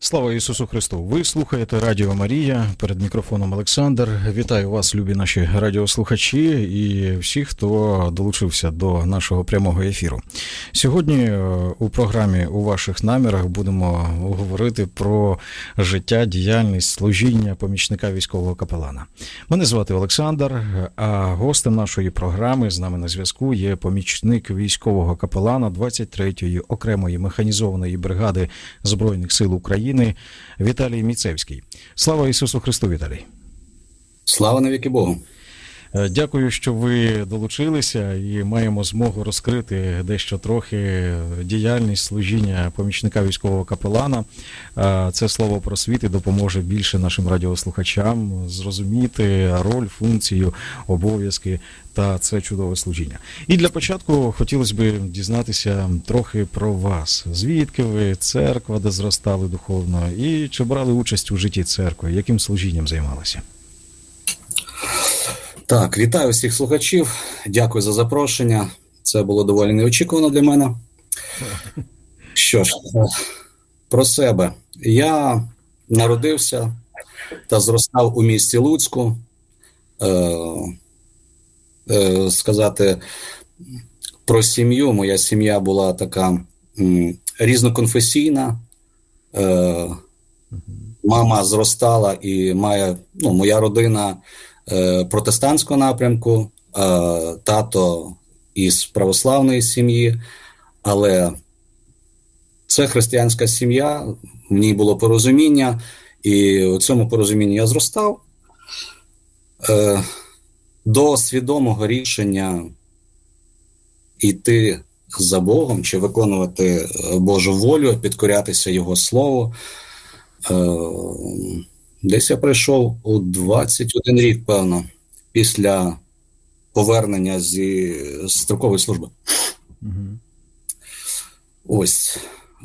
Слава Ісусу Христу! Ви слухаєте Радіо Марія перед мікрофоном Олександр. Вітаю вас, любі наші радіослухачі і всі, хто долучився до нашого прямого ефіру. Сьогодні е, у програмі у ваших намірах будемо говорити про життя, діяльність, служіння помічника військового капелана. Мене звати Олександр, а гостем нашої програми з нами на зв'язку є помічник військового капелана 23-ї окремої механізованої бригади Збройних сил України Віталій Міцевський. Слава Ісусу Христу, Віталій! Слава навіки Богу. Е, Дякую, що ви долучилися і маємо змогу розкрити дещо трохи діяльність служіння помічника військового капелана. Е, Це слово просвіти допоможе більше нашим радіослухачам зрозуміти роль, функцію, обов'язки та це чудове служіння. І для початку хотілося б дізнатися трохи про вас. Звідки ви церква, де зростали духовно, і чи брали участь у житті церкви, яким служінням займалися? Так, вітаю всіх слухачів. Дякую за запрошення. Це було доволі неочікувано для мене. Що ж, про себе. Я народився та зростав у місті Луцьку. Е, е, сказати про сім'ю. Моя сім'я була така м, різноконфесійна. Е, мама зростала і має, ну, моя родина е, протестантського напрямку, е, тато із православної сім'ї, але це християнська сім'я, в ній було порозуміння, і у цьому порозумінні я зростав. Е, до свідомого рішення йти за Богом чи виконувати е, Божу волю, підкорятися Його Слову. Десь я прийшов у 21 рік, певно, після повернення зі строкової служби. Угу. Ось.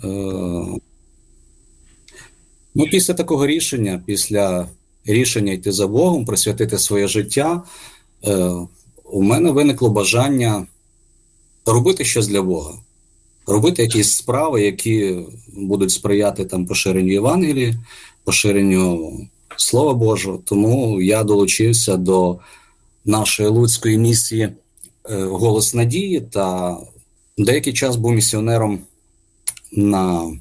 Е, ну, після такого рішення, після рішення йти за Богом, присвятити своє життя, е, у мене виникло бажання робити щось для Бога, робити якісь справи, які будуть сприяти там поширенню Євангелії, поширенню Слова Божого. Тому я долучився до нашої луцької місії е, Голос Надії та деякий час був місіонером на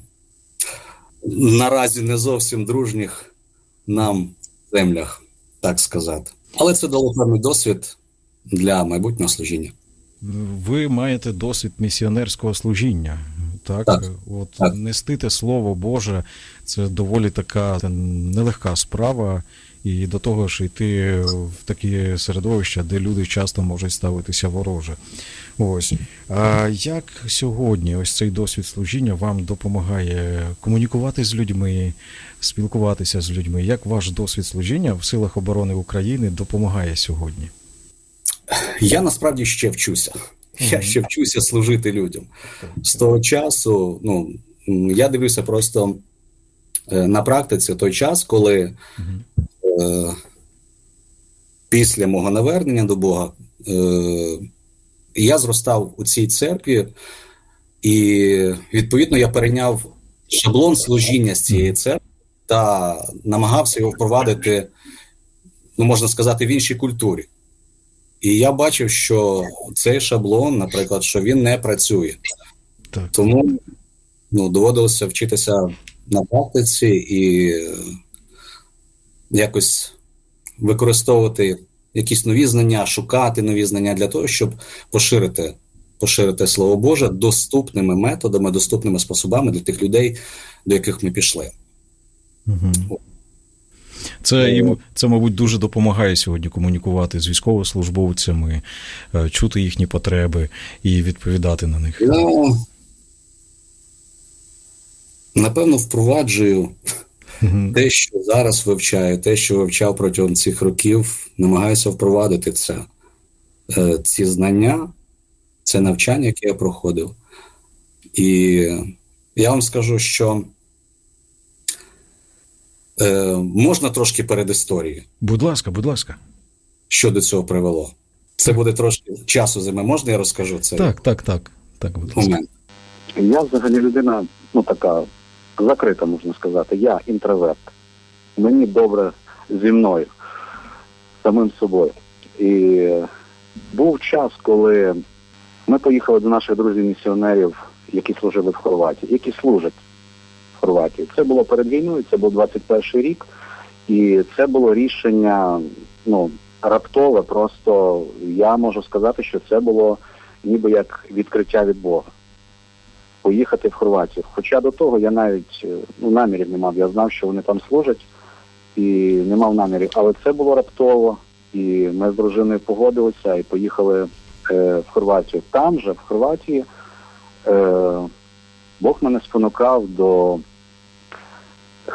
наразі не зовсім дружніх нам землях, так сказати. Але це дало досвід для майбутнього служіння. Ви маєте досвід місіонерського служіння. Так, Так, от так. нести те слово Боже, це доволі така нелегка справа, і до того ж йти в такі середовища, де люди часто можуть ставитися вороже. Ось а як сьогодні ось цей досвід служіння вам допомагає комунікувати з людьми, спілкуватися з людьми? Як ваш досвід служіння в силах оборони України допомагає сьогодні? Я насправді ще вчуся. Я ще вчуся служити людям. З того часу, ну я дивлюся просто е, на практиці той час, коли е, після мого навернення до Бога е, я зростав у цій церкві, і відповідно я перейняв шаблон служіння з цієї церкви та намагався його впровадити, ну можна сказати, в іншій культурі. І я бачив, що цей шаблон, наприклад, що він не працює. Так. Тому ну, доводилося вчитися на практиці і е, якось використовувати якісь нові знання, шукати нові знання для того, щоб поширити, поширити слово Боже доступними методами, доступними способами для тих людей, до яких ми пішли. Угу. Це їм це, мабуть, дуже допомагає сьогодні комунікувати з військовослужбовцями, е, чути їхні потреби і відповідати на них. Ну, напевно, впроваджую Мгм. те, що зараз вивчаю, те, що вивчав протягом цих років, намагаюся впровадити це, е, ці знання, це навчання, яке я проходив. І я вам скажу, що Е, можна трошки перед історією, Будь ласка, будь ласка. що до цього привело. Це буде трошки часу займе. Можна я розкажу це Так, так, так. Так, будь ласка. момент? Я взагалі людина, ну така закрита, можна сказати. Я інтроверт. Мені добре зі мною, самим собою. І був час, коли ми поїхали до наших друзів-місіонерів, які служили в Хорватії, які служать Хорватії. Це було перед війною, це був 21 рік, і це було рішення ну, раптове. Просто я можу сказати, що це було ніби як відкриття від Бога поїхати в Хорватію. Хоча до того я навіть е, ну, намірів не мав. Я знав, що вони там служать, і не мав намірів. Але це було раптово, і ми з дружиною погодилися і поїхали е, в Хорватію. Там же, в Хорватії, е, Бог мене спонукав до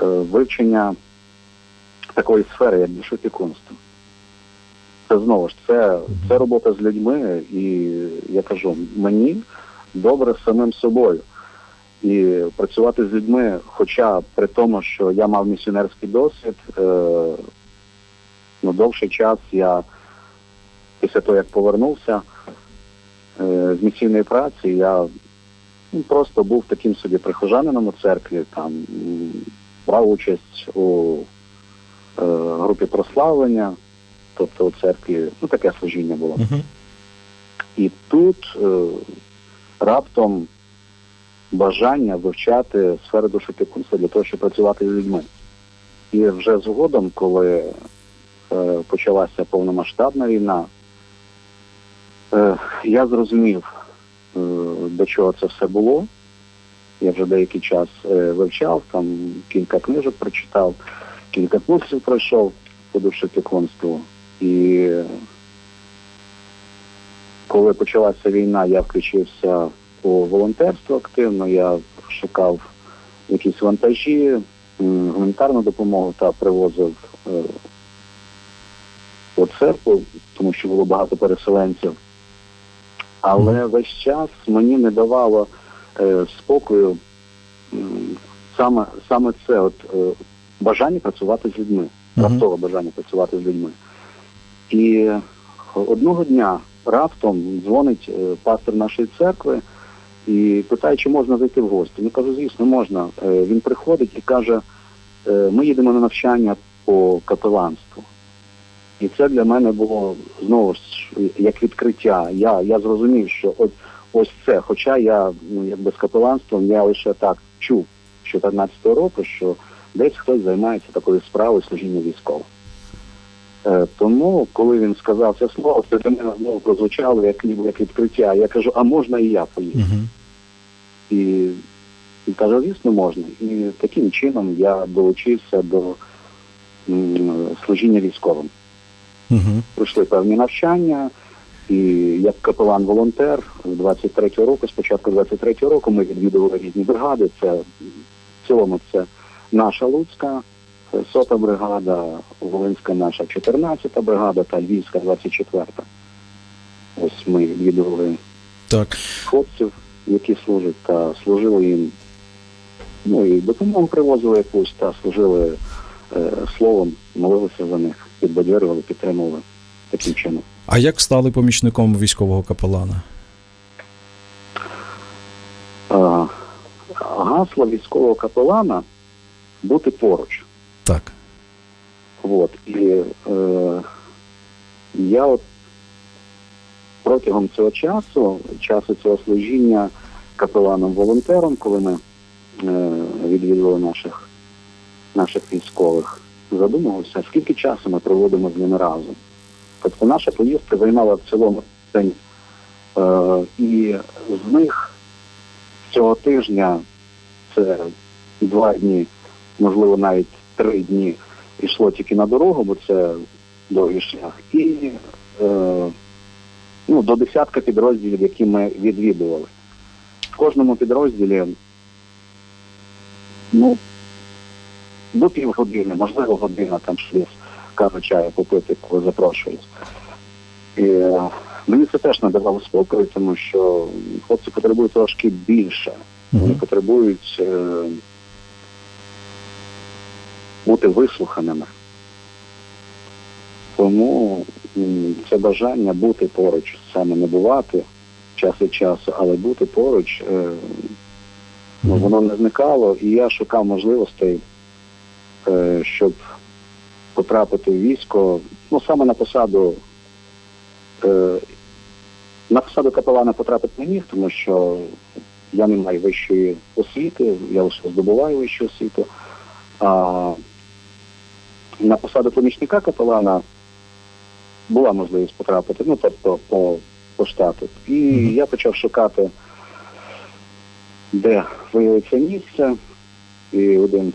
вивчення такої сфери, як душопікунство. Це знову ж це, це робота з людьми, і я кажу, мені добре з самим собою. І працювати з людьми, хоча при тому, що я мав місіонерський досвід, е, ну, довший час я після того, як повернувся е, з місійної праці, я ну, просто був таким собі прихожанином у церкві, там брав участь у е, групі прославлення, тобто у церкві, ну таке служіння було. Угу. І тут е, раптом бажання вивчати сферу душопікунства для того, щоб працювати з людьми. І вже згодом, коли е, почалася повномасштабна війна, е, я зрозумів, е, до чого це все було. Я вже деякий час е, вивчав, там кілька книжок прочитав, кілька курсів пройшов по душопікунству. І коли почалася війна, я включився у волонтерство активно. Я шукав якісь вантажі, гуманітарну допомогу та привозив е, у церкву, тому що було багато переселенців. Але весь час мені не давало е, спокою саме, саме це от, е, бажання працювати з людьми, раптове бажання працювати з людьми. І одного дня раптом дзвонить е, пастор нашої церкви і питає, чи можна зайти в гості. Я кажу, звісно, можна. Е, Він приходить і каже: е, ми їдемо на навчання по капеланству. І це для мене було знову ж як відкриття. Я, я зрозумів, що от ось це, хоча я ну, якби з капеланством я лише так чув з 14 року, що десь хтось займається такою справою служіння військового. Е, Тому, коли він сказав це слово, це для мене знову прозвучало як ніби як відкриття. Я кажу, а можна і я поїду? Угу. І, і каже, звісно, можна. І таким чином я долучився до м, служіння військовим. Угу. Пройшли певні навчання, і як капелан-волонтер з 23-го року, спочатку 23-го року ми відвідували різні бригади. Це в цілому це наша Луцька, сота бригада, Волинська наша 14-та бригада та Львівська 24-та. Ось ми відвідували Так. хлопців, які служать, та служили їм. Ну і допомогу привозили якусь, та служили е, словом, молилися за них, підбадьорювали, підтримували таким чином. А як стали помічником військового капелана? Гасло військового капелана бути поруч. Так. От. І е, я от протягом цього часу, часу цього служіння капеланом-волонтером, коли ми е, відвідували наших, наших військових, задумувався, скільки часу ми проводимо з ними разом. Тобто наша поїздка займала в цілому день. Е, і з них цього тижня це два дні, можливо, навіть три дні йшло тільки на дорогу, бо це довгий шлях. І е, ну, до десятка підрозділів, які ми відвідували. В кожному підрозділі ну, до півгодини, можливо, година там шліс каву чаю попити, коли запрошують. І е, мені це теж не давало спокою, тому що хлопці потребують трошки більше. Вони потребують е, бути вислуханими. Тому це бажання бути поруч, саме не бувати час від часу, але бути поруч, е, ну, воно не зникало, і я шукав можливостей, е, щоб потрапити в військо, ну саме на посаду. Е, на посаду капелана потрапити не міг, тому що я не маю вищої освіти, я лише здобуваю вищу освіту. А на посаду помічника капелана була можливість потрапити, ну тобто по, по штату. І я почав шукати, де виявиться місце. І один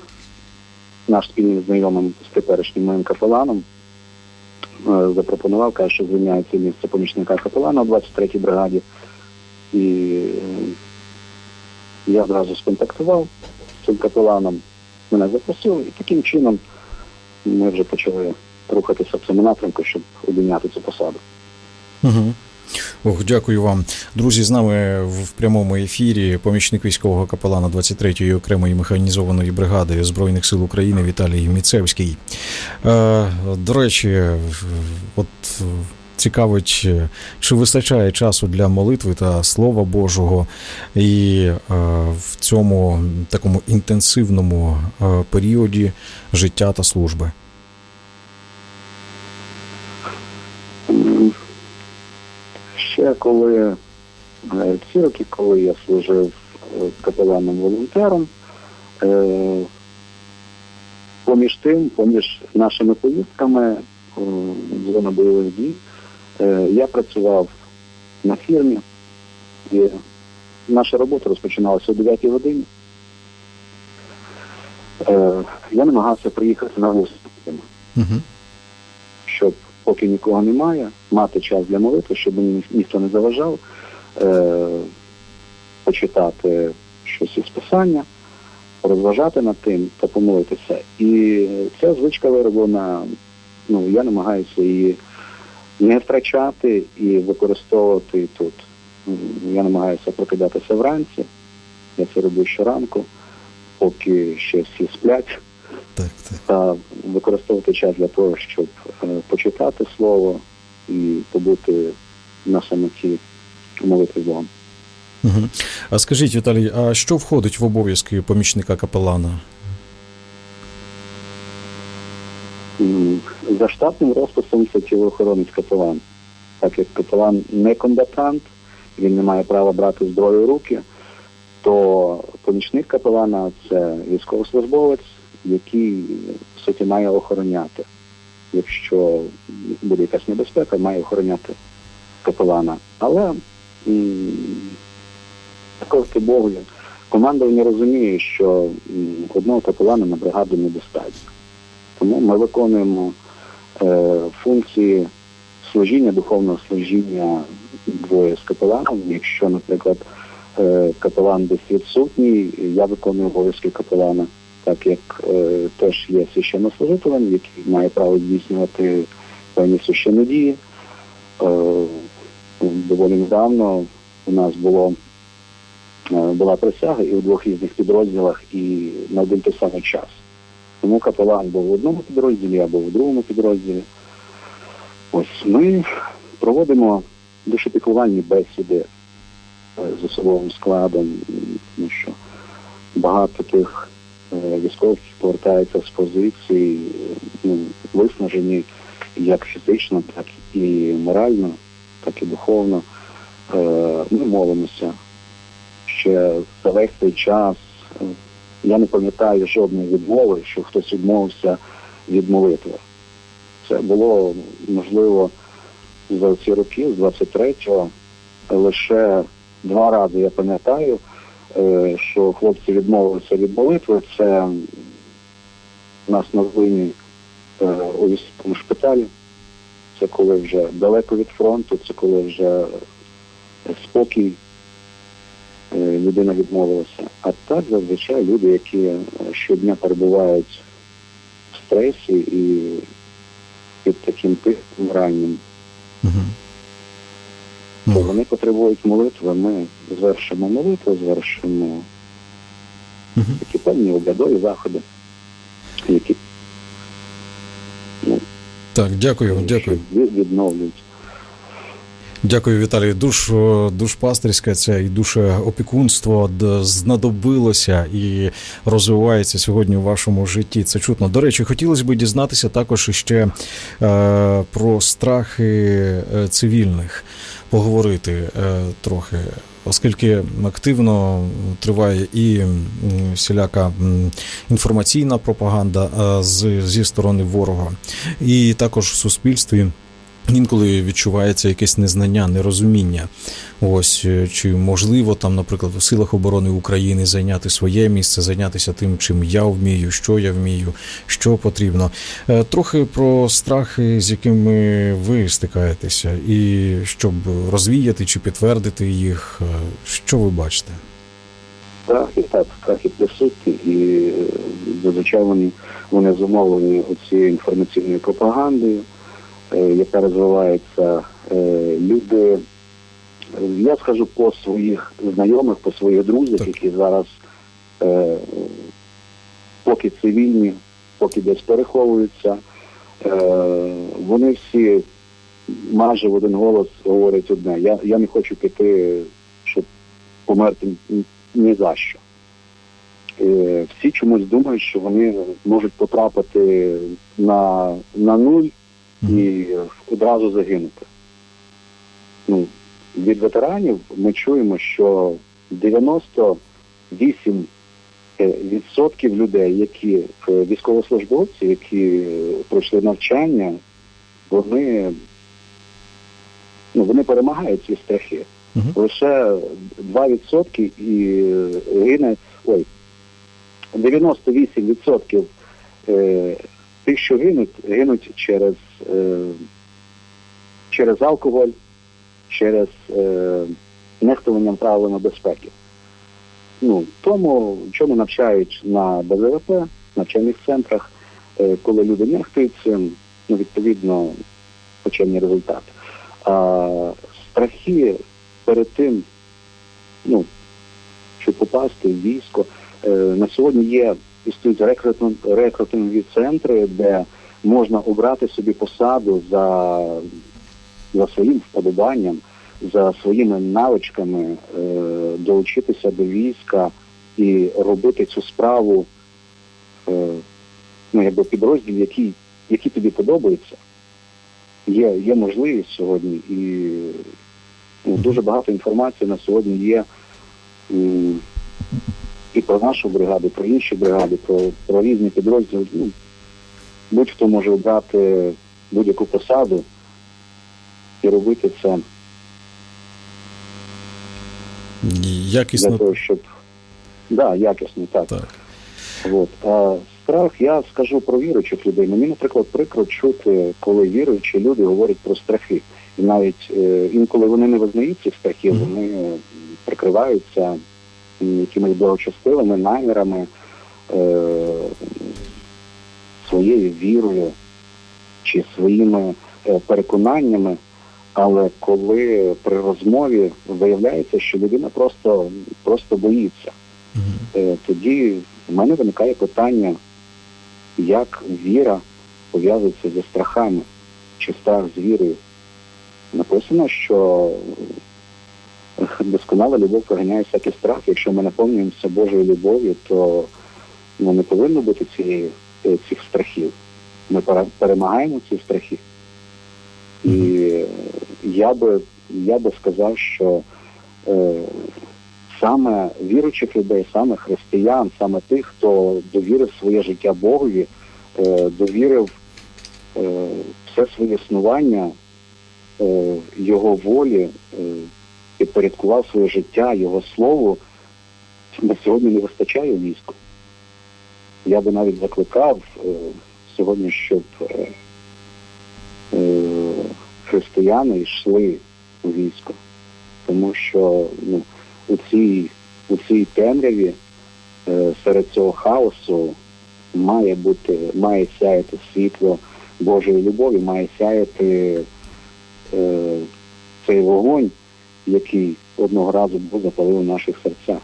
наш спільний знайомий з теперішнім моїм капеланом е, запропонував, каже, що звільняється місце помічника капелана у 23-й бригаді. І е, я одразу сконтактував з цим капеланом, мене запросили, і таким чином ми вже почали рухатися в цьому напрямку, щоб обійняти цю посаду. Угу. Ох, дякую вам. Друзі, з нами в прямому ефірі помічник військового капелана 23-ї окремої механізованої бригади Збройних сил України Віталій Міцевський. Е, до речі, от цікавить, чи вистачає часу для молитви та Слова Божого, і е, в цьому такому інтенсивному е, періоді життя та служби. М, Ще коли е, ці роки, коли я служив е, капеланом-волонтером, е, поміж тим, поміж нашими поїздками в зону бойових дій, я працював на фірмі, і наша робота розпочиналася о 9 годині. Я намагався приїхати на 8 Угу. щоб поки нікого немає, мати час для молитви, щоб мені ніхто не заважав, е, почитати щось із писання, розважати над тим та помолитися. І ця звичка вироблена, ну я намагаюся її не втрачати і використовувати тут. Я намагаюся прокидатися вранці. Я це роблю щоранку, поки ще всі сплять Так, так. та використовувати час для того, щоб е, почитати слово і побути на самоті з Богом. Угу. А скажіть, Віталій, а що входить в обов'язки помічника капелана? За штатним розписом це тілоохоронець капелан. Так як капелан не комбатант, він не має права брати зброю в руки, то помічник капелана це військовослужбовець, який в суті має охороняти. Якщо буде якась небезпека, має охороняти капелана. Але м, дякувати Богу, командування розуміє, що одного капелана на бригаду недостатньо. Тому ми виконуємо е, функції служіння, духовного служіння двоє з капеланом. Якщо, наприклад, е, капелан десь відсутній, я виконую обов'язки капелана, так як е, теж є священнослужителем, який має право здійснювати певні священні дії. Е, доволі недавно у нас було е, була присяга і в двох різних підрозділах, і на один той самий час. Тому капелан був в одному підрозділі або в другому підрозділі. Ось ми проводимо душепіклувальні бесіди е, з особовим складом, тому що багато тих е, військових повертаються з позицій, е, ну, виснажені як фізично, так і морально, так і духовно. Е, Ми молимося ще за весь цей час. я не пам'ятаю жодної відмови, що хтось відмовився від молитви. Це було можливо за ці роки, з 23-го, лише два рази я пам'ятаю, що хлопці відмовилися від молитви. Це нас на Злині е, у військовому шпиталі. Це коли вже далеко від фронту, це коли вже спокій е, людина відмовилася. А так зазвичай люди, які е, щодня перебувають в стресі і під таким тиском раннім, Ну. Вони потребують молитви, ми звершимо молитву, звершимо такі певні обрядові заходи. які ну, Так, дякую, дякую. Відновлюють. Дякую, Віталій. Душ, душпастерське це і душеопікунство д- знадобилося і розвивається сьогодні у вашому житті. Це чутно. До речі, хотілося б дізнатися також ще е, про страхи е, цивільних, поговорити е, трохи, оскільки активно триває і всіляка інформаційна пропаганда е, з, зі сторони ворога, і також в суспільстві. Інколи відчувається якесь незнання, нерозуміння. Ось е, чи можливо там, наприклад, у силах оборони України зайняти своє місце, зайнятися тим, чим я вмію, що я вмію, що потрібно. Е, Трохи про страхи, з якими ви стикаєтеся, і щоб розвіяти чи підтвердити їх, е, що ви бачите? Страхи, так, страхи присутні, і зазвичай вони, вони зумовлені цією інформаційною пропагандою, яка розвивається. Е, Люди, е, я скажу по своїх знайомих, по своїх друзях, Так. які зараз е, поки цивільні, поки десь переховуються, е, вони всі майже в один голос говорять одне. Я, я не хочу піти, щоб померти ні- ні за що. Е, Всі чомусь думають, що вони можуть потрапити на, на нуль і одразу загинути. Ну, від ветеранів ми чуємо, що 98% відсотків людей, які е, військовослужбовці, які е, пройшли навчання, вони, ну, вони перемагають ці страхи. Мгм. Лише 2% і е, гине, ой, 98% е, тих, що гинуть, гинуть через, е, через алкоголь, через е, нехтуванням правилами безпеки. Ну, тому, чому навчають на БЗВП, навчальних центрах, е, коли люди нехтують цим, ну, відповідно, почемні результати. А страхи перед тим, ну, щоб попасти в військо, е, на сьогодні є існують рекрутинг- рекрутингові центри, де можна обрати собі посаду за, за своїм вподобанням, за своїми навичками, е, долучитися до війська і робити цю справу, е, ну, якби підрозділ, який, який тобі подобається. Є, є можливість сьогодні і ну, дуже багато інформації на сьогодні є і про нашу бригаду, про інші бригади, про, про різні підрозділи. Ну, будь-хто може обрати будь-яку посаду і робити це для того, щоб да, якісно, так. так. От. А страх, я скажу про віруючих людей. Мені, наприклад, прикро чути, коли віруючі люди говорять про страхи. І навіть е, інколи вони не визнають цих страхів, вони прикриваються якимись благочестивими намірами, е, своєю вірою чи своїми е, переконаннями. Але коли при розмові виявляється, що людина просто, просто боїться, е, тоді в мене виникає питання, як віра пов'язується зі страхами, чи страх з вірою. Написано, що досконала любов проганяє всякий страх. Якщо ми наповнюємося Божою любов'ю, то ну, не повинно бути цієї, е, цих страхів. Ми пере- перемагаємо ці страхи. І я би, я би сказав, що е, саме віруючих людей, саме християн, саме тих, хто довірив своє життя Богові, е, довірив е, все своє існування е, його волі, е, підпорядкував своє життя, його слову, на сьогодні не вистачає війську. Я би навіть закликав е, сьогодні, щоб е, е, християни йшли у військо, тому що ну, у цій, у цій темряві е, серед цього хаосу має бути, має сяяти світло Божої любові, має сяяти е, цей вогонь, який одного разу Бог запалив у наших серцях.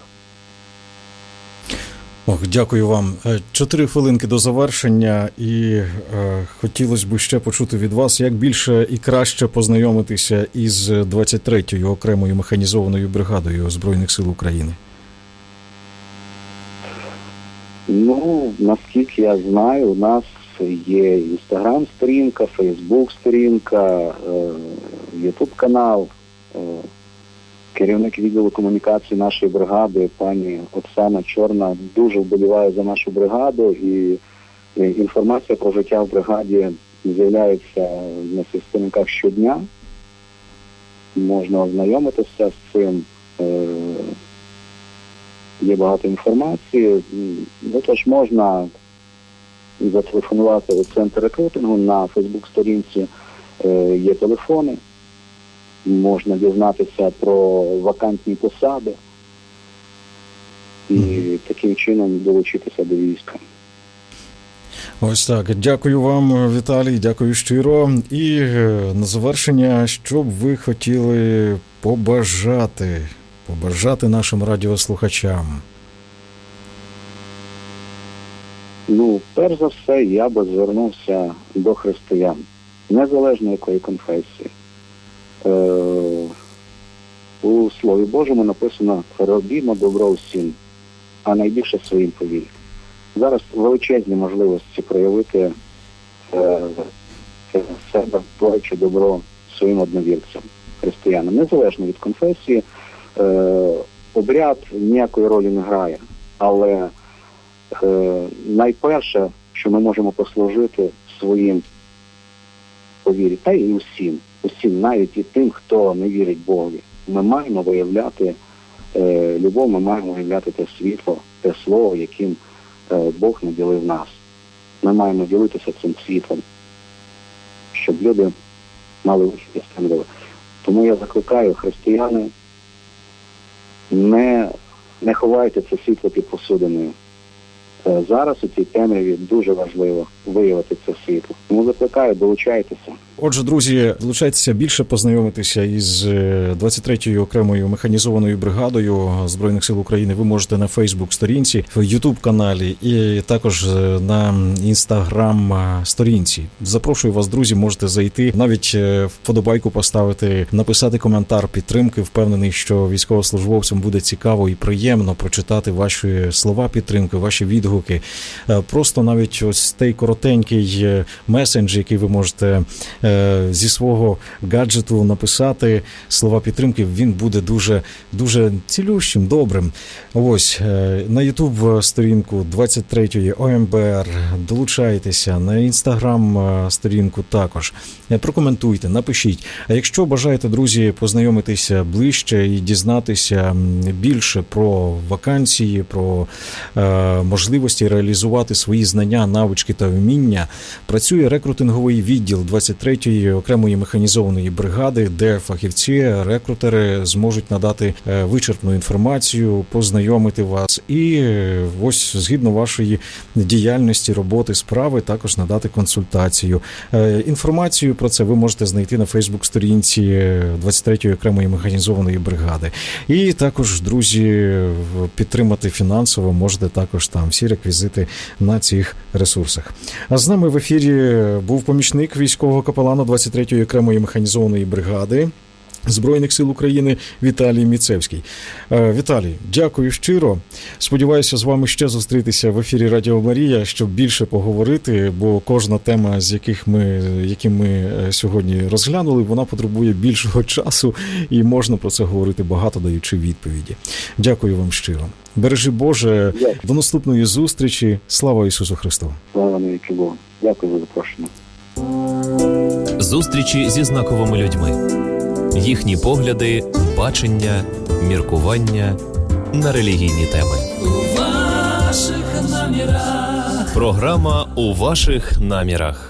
Ох, дякую вам. Е, Чотири хвилинки до завершення, і е, хотілося б ще почути від вас, як більше і краще познайомитися із 23-ю окремою механізованою бригадою Збройних сил України. Ну, наскільки я знаю, у нас є інстаграм-сторінка, Фейсбук-сторінка, Ютуб канал. Е, Керівник відділу комунікації нашої бригади, пані Оксана Чорна, дуже вболіває за нашу бригаду, і інформація про життя в бригаді з'являється на сторінках щодня. Можна ознайомитися з цим. Е, Є багато інформації. Ну, тож можна зателефонувати у центр рекрутингу на Фейсбук-сторінці. Е, Є телефони. Можна дізнатися про вакантні посади і таким чином долучитися до війська. Ось так. Дякую вам, Віталій, дякую щиро. І е, на завершення, що б ви хотіли побажати, побажати нашим радіослухачам. Ну, перш за все, я би звернувся до християн, незалежно якої конфесії. Е, у Слові Божому написано робімо добро всім, а найбільше своїм повір'ям. Зараз величезні можливості проявити е, себе, творячи добро своїм одновірцям, християнам, незалежно від конфесії. Е, обряд ніякої ролі не грає, але е, найперше, що ми можемо послужити своїм повірі, та й усім, усім, навіть і тим, хто не вірить Богові. Ми маємо виявляти е, любов, ми маємо виявляти те світло, те слово, яким е, Бог наділив нас. Ми маємо ділитися цим світлом, щоб люди мали вихід із темряви. Тому я закликаю християни, не, не ховайте це світло під посудиною. Е, Зараз у цій темряві дуже важливо виявити це світло. Тому закликаю, долучайтеся. Отже, друзі, долучайтеся більше познайомитися із е, 23-ю окремою механізованою бригадою Збройних сил України. Ви можете на Фейсбук сторінці, в Ютуб каналі і також е, на інстаграм сторінці. Запрошую вас, друзі, можете зайти, навіть е, вподобайку поставити, написати коментар підтримки. Впевнений, що військовослужбовцям буде цікаво і приємно прочитати ваші слова підтримки, ваші відгуки. Е, Просто навіть ось той коротенький е, месендж, який ви можете е, зі свого гаджету написати слова підтримки, він буде дуже дуже цілющим, добрим. Ось на Ютуб сторінку 23-ї ОМБР долучайтеся, на інстаграм сторінку також. Прокоментуйте, напишіть. А якщо бажаєте, друзі, познайомитися ближче і дізнатися більше про вакансії, про е, можливості реалізувати свої знання, навички та вміння, працює рекрутинговий відділ 23-ї окремої механізованої бригади, де фахівці, рекрутери зможуть надати е, вичерпну інформацію, познайомити вас і е, ось згідно вашої діяльності, роботи, справи, також надати консультацію. Е, Інформацію про це ви можете знайти на Фейсбук-сторінці 23-ї окремої механізованої бригади. І також, друзі, підтримати фінансово можете також там всі реквізити на цих ресурсах. А з нами в ефірі був помічник військового капелана 23-ї окремої механізованої бригади. Збройних сил України Віталій Міцевський. Е, Віталій, дякую щиро. Сподіваюся, з вами ще зустрітися в ефірі Радіо Марія, щоб більше поговорити, бо кожна тема, з яких ми, які ми е, сьогодні розглянули, вона потребує більшого часу і можна про це говорити багато, даючи відповіді. Дякую вам щиро. Бережи Боже, Дякую. до наступної зустрічі. Слава Ісусу Христу! Слава навіки Богу. Дякую за запрошення. Зустрічі зі знаковими людьми, їхні погляди, бачення, міркування на релігійні теми. У ваших намірах Програма у ваших намірах.